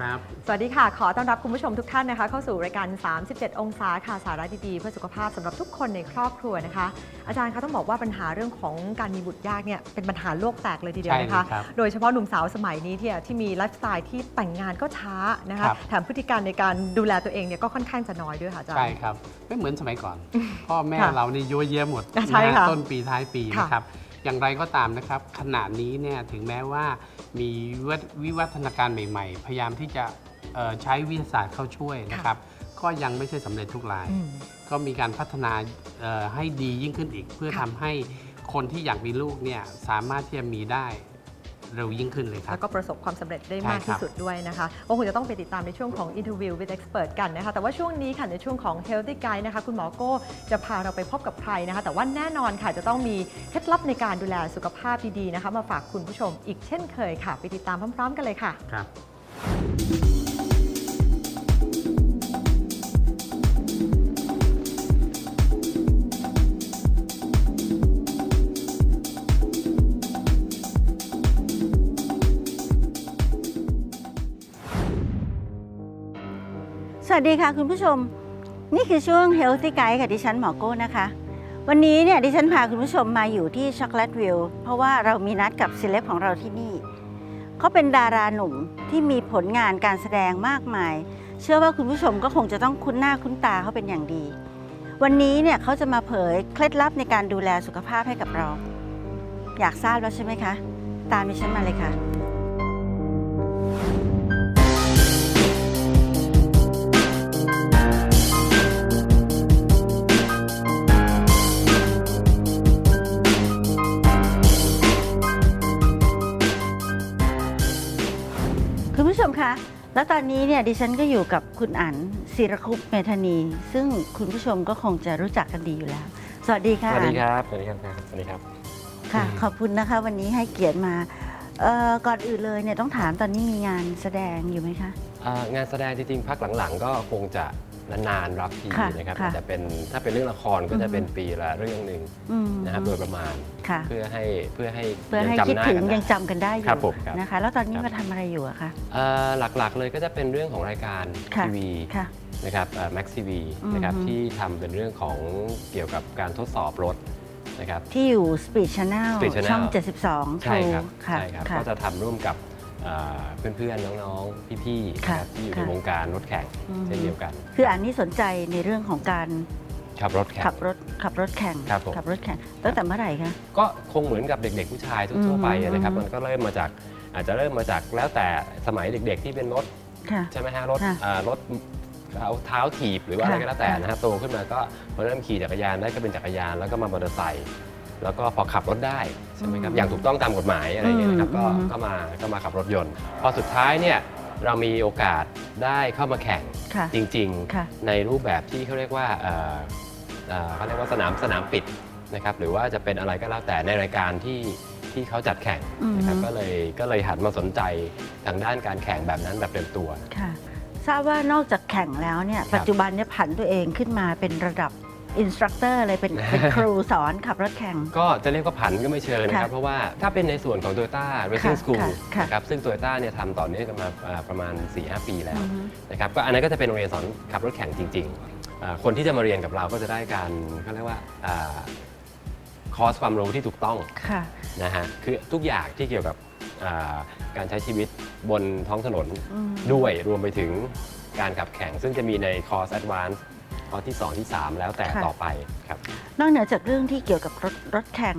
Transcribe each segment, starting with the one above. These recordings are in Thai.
วัสดีครับ สวัสดีค่ะ ขอต้อนรับคุณผู้ชมทุกท่านนะคะ เข้าสู่รายการ 37 องศาค่ะสาระดีๆเพื่อสุขภาพสำหรับทุกคนในครอบครัวนะคะ อาจารย์คะต้องบอกว่าปัญหาเรื่องของการมีบุตรยากเนี่ยเป็นปัญหาโลกแตกเลยทีเดียวนะคะใช่ครับโดยเฉพาะหนุ่มสาวสมัยนี้ที่ที่มีไลฟ์สไตล์ที่แต่งงานก็ช้านะคะครับแถมพฤติการในการดูแลตัวเองเนี่ยก็ค่อนข้างจะน้อยด้วยค่ะอาจารย์ ใช่ครับ ไม่เหมือนสมัยก่อน พ่อแม่ค่ะเรานี่ยั่วเยี่ยหมดใช่ค่ะนฮต้นปีท้ายปีค่ะนะครับ อย่างไรก็ตามนะครับ ขณะนี้เนี่ยถึงแม้ว่ามีวิวัฒวิวัฒนาการใหม่ ๆ พยายามที่จะเอ่อใช้วิทยาศาสตร์เข้าช่วยนะครับ ก็ยังไม่ใช่สำเร็จทุกรายอืมก็มีการพัฒนาเอ่อให้ดียิ่งขึ้นอีก เพื่อค่ะทำให้คนที่อยากมีลูกเนี่ยสามารถที่จะมีได้ เร็วยิ่งขึ้นเลยครับ แล้วก็ประสบความสำเร็จได้ใช่มากครัที่บสุดด้วยนะคะก็คงจะต้องไปติดตามในช่วงของ Interview with Expert กันนะคะ แต่ว่าช่วงนี้ค่ะในช่วงของ Healthy Guide นะคะ คุณหมอโก้จะพาเราไปพบกับใครนะคะ แต่ว่าแน่นอนค่ะจะต้องมีเคล็ดลับในการดูแลสุขภาพดีๆนะคะ มาฝากคุณผู้ชมอีกเช่นเคยค่ะ ไปติดตามพร้อม ๆ กันเลยค่ะ ครับ วัสดีค่ะคุณผู้ชม นี่คือช่วง Healthy Guide ค่ะดิฉันหมอโก้นะคะ วันนี้เนี่ยดิฉันพาคุณผู้ชมมาอยู่ที่ช็อกโกแลตวิลเพราะว่าเรามีนัดกับเซเลบของเราที่นี่ เขาเป็นดาราหนุ่มที่มีผลงานการแสดงมากมาย เชื่อว่าคุณผู้ชมก็คงจะต้องคุ้นหน้าคุ้นตาเขาเป็นอย่างดี วันนี้เนี่ยเขาจะมาเผยเคล็ดลับในการดูแลสุขภาพให้กับเรา อยากทราบแล้วใช่ไหมคะ ตามดิฉันมาเลยค่ะ คุณผู้ชมคะ แล้วตอนนี้เนี่ยดิฉันก็อยู่กับคุณอั๋นศิรคุปเมธานี ซึ่งคุณผู้ชมก็คงจะรู้จักกันดีอยู่แล้ว สวัสดีค่ะสวัสดีอั๋นครับ สวัสดีครับ สวัสดีครับ ค่ะ ขอบคุณนะคะ วันนี้ให้เกียรติมาเอ่อก่อนอื่นเลยเนี่ยต้องถามตอนนี้มีงานแสดงอยู่ไหมคะ อ่างานแสดงจริงๆพักหลังๆ ก็คงจะ นานๆรับทีค่ะนะครับค่ะอาจจะเป็นถ้าเป็นเรื่องละครก็อืจะมเป็นปีละเรื่องหนึ่งอืมนะครับโดยประมาณค่ะ เพื่อให้เพื่อให้เพื่อให้ยังคิดจำหน้าถึงกันยังได้ จำกันได้อครัยู่บผมครับนะคะ แล้วตอนนี้ครับ มาทำอะไรอยู่อะคะอ่าหลักๆเลยก็จะเป็นเรื่องของรายการค่ะ ทีวี ค่ะ นะครับแม็กซีวีนะครับอือฮึที่ทำเป็นเรื่องของเกี่ยวกับการทดสอบรถนะครับ ที่อยู่ Speed Channel Speed Channel ช่อง 72ใช่ครับ True ค่ะใช่ครับ ค่ะ ก็จะทำร่วมกับอ่า เพื่อนๆ น้องๆ พี่ๆค่ะนะครับที่อยู่ในค่ะ วงการรถแข่งอือฮึเช่นเดียวกัน คืออันนี้สนใจในเรื่องของการขับรถแข่ง ขับรถขับรถแข่งครับผม ขับรถแข่งตั้งแต่เมื่อไหร่คะ ก็คงเหมือนกับเด็ก ๆ ผู้ชายทั่วๆไปอืมนะครับ อืม มันก็เริ่มมาจากอาจจะเริ่มมาจากแล้วแต่สมัยเด็ก ๆ ที่เป็นรถค่ะ ใช่ไหมฮะรถค่ะอ่ารถเอาเท้าถีบหรือว่าอะไรค่ะก็แล้วแต่ค่ะนะฮะโตขึ้นมาก็พอเริ่มขี่จักรยานได้ก็เป็นจักรยานแล้วก็มามอเตอร์ไซค์ แล้วก็พอขับรถได้ใช่ไหมครับอืมอย่างถูกต้องตามกฎหมายอะไรอย่างเงี้ยนะครับก็อืม ก็มาก็มาขับรถยนต์ พอสุดท้ายเนี่ยเรามีโอกาสได้เข้ามาแข่งค่ะ จริง ค่ะ ๆ ในรูปแบบที่เขาเรียกว่าเอ่อเอ่อเขาเรียกว่าสนามสนามปิดนะครับหรือว่าจะเป็นอะไรก็แล้วแต่ในรายการที่ที่เขาจัดแข่งนะครับอือฮึก็เลยก็เลยหันมาสนใจทางด้านการแข่งแบบนั้นแบบเต็มตัว ค่ะ ทราบว่านอกจากแข่งแล้วเนี่ยครับปัจจุบันเนี่ยผันตัวเองขึ้นมาเป็นระดับ อินสตรัคเตอร์เลยเป็นเป็นครูสอนขับรถแข่ง ก็จะเรียกว่าผันก็ไม่เชิงนะครับ ค่ะเพราะว่าถ้าเป็นในส่วนของ Toyota Racing ค่ะ School ค่ะค่ะนะครับซึ่ง Toyota เนี่ยทำต่อเนื่องกันมาอ่าประมาณ 4-5 ปีแล้วอือฮึ นะครับก็อันนั้นก็จะเป็นโรงเรียนสอนขับรถแข่งจริงๆอ่าคนที่จะมาเรียนกับเราก็จะได้การเขาเรียกว่าคอร์สความรู้ที่ถูกต้องค่ะ นะฮะคือทุกอย่างที่เกี่ยวกับอ่าการใช้ชีวิตบนท้องถนนอืม ด้วยรวมไปถึงการขับแข่ง ซึ่งจะมีในคอร์ส Advance คอร์สที่ 2 ที่ 3 แล้วแต่ค่ะ ต่อไปครับ นอกเหนือจากเรื่องที่เกี่ยวกับรถรถแข่ง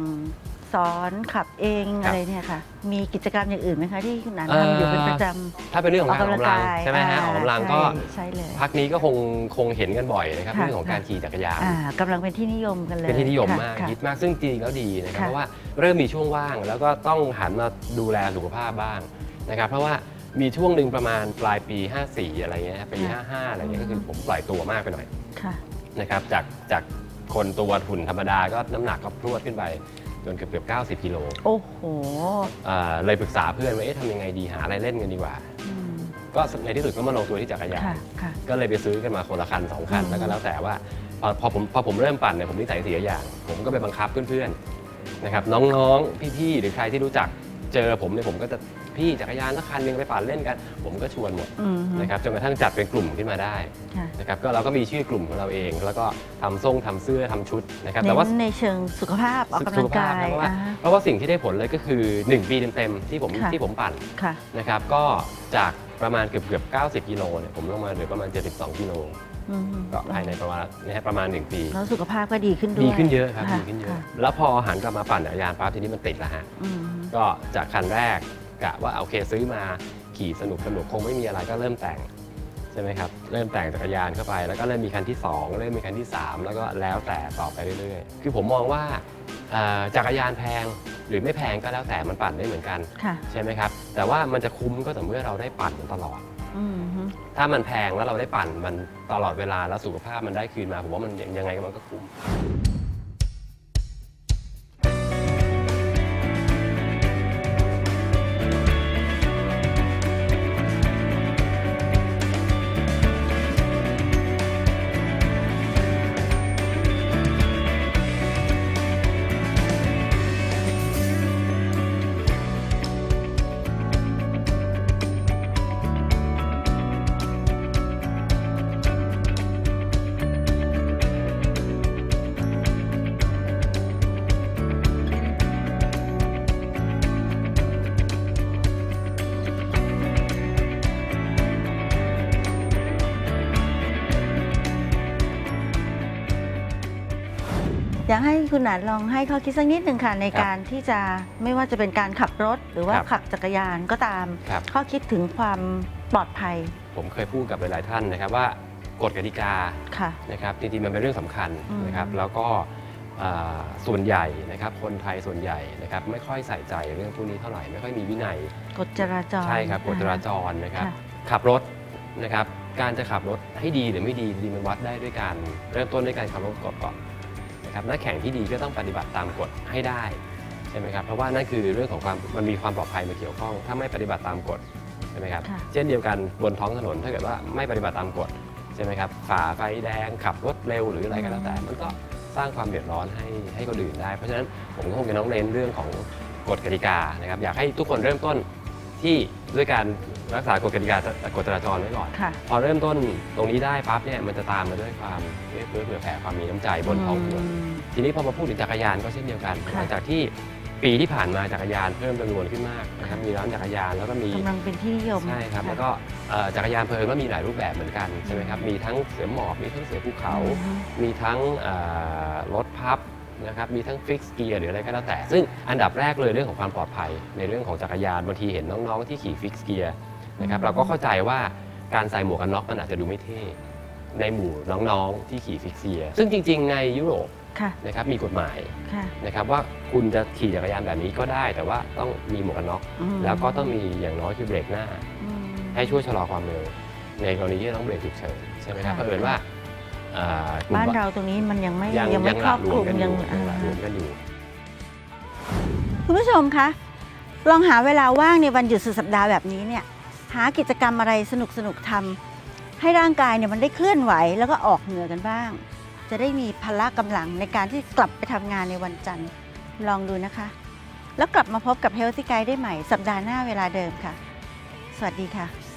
สอนขับเองครับอะไรเนี่ยค่ะ มีกิจกรรมอย่างอื่นไหมคะที่คุณนันเอ่อ ทำอยู่เป็นประจถ้าเป็นเรื่องำของการออกกำลังใช่ไหมฮะออกกำลังก็ใช่ใช่เลย พักนี้ก็คงคงเห็นกันบ่อยนะครับค่ะ เรื่องของการขี่จักรยาน อ่ากำลังเป็นที่นิยมกันเลยเป็นที่นิยมค่ะมากค่ะ ฮิตมากซึ่งจริงๆแล้วดีนะครับค่ะเพราะว่าเริ่มมีช่วงว่างแล้วก็ต้องหันมาดูแลสุขภาพบ้างนะครับ เพราะว่า มีช่วงหนึ่งประมาณปลายปี 54 อะไรเงี้ยปี 55 อะไรเงี้ยก็คือผมปล่อยตัวมากไปหน่อยค่ะ นะครับจากจากคนตัวหุ่นธรรมดาก็น้ำหนักก็พรวดขึ้นไป จนเกือบเกือบ90กิโลโอ้โหอ่าเลยปรึกษาเพื่อนว่าเอ๊ะทำยังไงดีหาอะไรเล่นกันดีกว่า อืมก็ในที่สุดก็มาลงตัวที่จักรยาน ค่ะค่ะ ก็เลยไปซื้อกันมาคนละคันสองคัน อืม แล้วก็แล้วแต่ว่าพอพอผมพอผมเริ่มปั่นเนี่ยผมนิสัยเสียอย่าง ผมก็ไปบังคับเพื่อนๆนะครับน้องๆ พี่ๆ หรือใครที่รู้จัก เจอผมเนี่ยผมก็จะพี่จักรยานสักคันหนึงไปปั่นเล่นกัน ผมก็ชวนหมดอืม นะครับจนกระทั่งจัดเป็นกลุ่มขึ้นมาได้ค่ะ นะครับก็เราก็มีชื่อกลุ่มของเราเอง แล้วก็ทำส่งทำเสื้อทำชุดนะครับเน้แต่ว่านในเชิงสุขภาพออกกำลังกายสุขภพนะเพราะว่าอ่า เพราะว่าสิ่งที่ได้ผลเลยก็คือ 1 ปีเต็มๆที่ผมค่ะ ที่ผมปั่นค่ะ นะครับก็จากประมาณเกือบเกือบ 90 กิโลเนี่ยผมลงมาเหลือประมาณ 72 กิโลอืมก็ภายในประมาณนะฮะประมาณ 1 ปี แล้วสุขภาพก็ดีขึ้นด้วยดีขึ้นเยอะครับะดีขึ้นเยอะค่ะแล้วพอหันกลับมาปั่นจักรยานปั๊บทีนี้มันติดแล้วฮะ อืม ก็จากคันแรกกะว่าโอเคซื้อมาขี่สนุกสนุกคงไม่มีอะไรก็เริ่มแต่งใช่ไหมครับเริ่มแต่งจักรยานเข้าไป แล้วก็เริ่มมีคันที่ 2 เริ่มมีคันที่ 3 แล้วก็แล้วแต่ต่อไปเรื่อยๆ คือผมมองว่าเอ่อจักรยานแพงหรือไม่แพงก็แล้วแต่มันปั่นได้เหมือนกันค่ะใช่ไหมครับแต่ว่ามันจะคุ้มก็ต่อเมื่อเราได้ปั่นมันตลอดอืมฮึถ้ามันแพงแล้วเราได้ปั่นมันตลอดเวลาแล้วสุขภาพมันได้คืนมาผมว่ามันยังไงมันก็คุ้ม อยากให้คุณหนานลองให้ข้อคิดสักนิดหนึ่งค่ะในครับการที่จะไม่ว่าจะเป็นการขับรถหรือว่าครับขับจักรยานก็ตาม ครับ ข้อคิดถึงความปลอดภัยผมเคยพูดกับหลาย ๆ ท่านนะครับว่ากฎกติกาค่ะ นะครับจริง ๆ มันเป็นเรื่องสำคัญอืมนะครับแล้วก็อ่าส่วนใหญ่นะครับคนไทยส่วนใหญ่นะครับไม่ค่อยใส่ใจเรื่องพวกนี้เท่าไหร่ไม่ค่อยมีวินัย กฎจราจร ใช่ครับกฎจราจรนะครับ ค่ะขับรถนะครับ การจะขับรถให้ดีหรือไม่ดีจริงๆมันวัดได้ด้วยการเริ่มต้นด้วยการขับรถกฎก่อนนะ ครับนักแข่งที่ดีก็ต้องปฏิบัติตามกฎให้ได้ใช่ไหมครับเพราะว่านั่นคือเรื่องของความมันมีความปลอดภัยมาเกี่ยวข้อง ถ้าไม่ปฏิบัติตามกฎใช่ไหมครับค่ะเช่นเดียวกันบนท้องถนนถ้าเกิดว่าไม่ปฏิบัติตามกฎใช่ไหมครับฝ่าไฟแดงขับรถเร็วหรืออะไรก็แล้วแต่ มันก็สร้างความเดือดร้อนให้ให้คนอื่นได้ เพราะฉะนั้นผมก็คงจะต้องเน้นเรื่องของกฎกติกานะครับอยากให้ทุกคนเริ่มต้น ที่ด้วยการรักษากฎกติกากฎจราจรไว้ก่อน ค่ะ พอเริ่มต้นตรงนี้ได้ปั๊บเนี่ยมันจะตามมาด้วยความเอื้อเฟื้อเผื่อแผ่ความมีน้ำใจบนท้องถนนอืมทีนี้พอมาพูดถึงจักรยานก็เช่นเดียวกัน ค่ะ หลังจากที่ปีที่ผ่านมาจักรยานเพิ่มจำนวนขึ้นมากนะครับมีร้านจักรยานแล้วก็มีกำลังเป็นที่นิยม ใช่ครับะแล้วก็เอ่อจักรยานเพลินก็มีหลายรูปแบบเหมือนกันใช่ไหมครับมีทั้งเสือหมอบมีทั้งเสือภูเขาอืมมีทั้งเอ่อรถพับ นะครับมีทั้งฟิกซ์เกียร์หรืออะไรก็แล้วแต่ ซึ่งอันดับแรกเลยเรื่องของความปลอดภัย ในเรื่องของจักรยานบางทีเห็นน้องๆที่ขี่ฟิกซ์เกียร์นะครับเราก็เข้าใจว่าการใส่หมวกกันน็อกมันอาจจะดูไม่เท่ในหมู่น้องๆที่ขี่ฟิกซ์เกียร์ซึ่งจริง ๆ ในยุโรปค่ะนะครับมีกฎหมายค่ะ นะครับว่าคุณจะขี่จักรยานแบบนี้ก็ได้ แต่ว่าต้องมีหมวกกันน็อกอืมแล้วก็ต้องมีอย่างน้อยคือเบรกหน้า อืม ให้ช่วยชะลอความเร็วในกรณีที่ต้องเบรกฉุกเฉินใช่ไหมครับค่ะ เผอิญว่าอ่ กลุ่มบ้านเราตรงนี้มันยังไม่ยังยังไม่ยังคหรละอบหลควลุมมกันอยังยู่ยังหละหลวมอ่ากันอยู่คุณผู้ชมคะลองหาเวลาว่างในวันหยุดสุดสัปดาห์แบบนี้เนี่ยหากิจกรรมอะไรสนุกสนุกๆทำให้ร่างกายเนี่ยมันได้เคลื่อนไหวแล้วก็ออกเหงื่อกันบ้าง จะได้มีพละกำลังในการที่กลับไปทำงานในวันจันทร์ลองดูนะคะ แล้วกลับมาพบกับ Healthy Guide ได้ใหม่สัปดาห์หน้าเวลาเดิมค่ะ สวัสดีค่ะ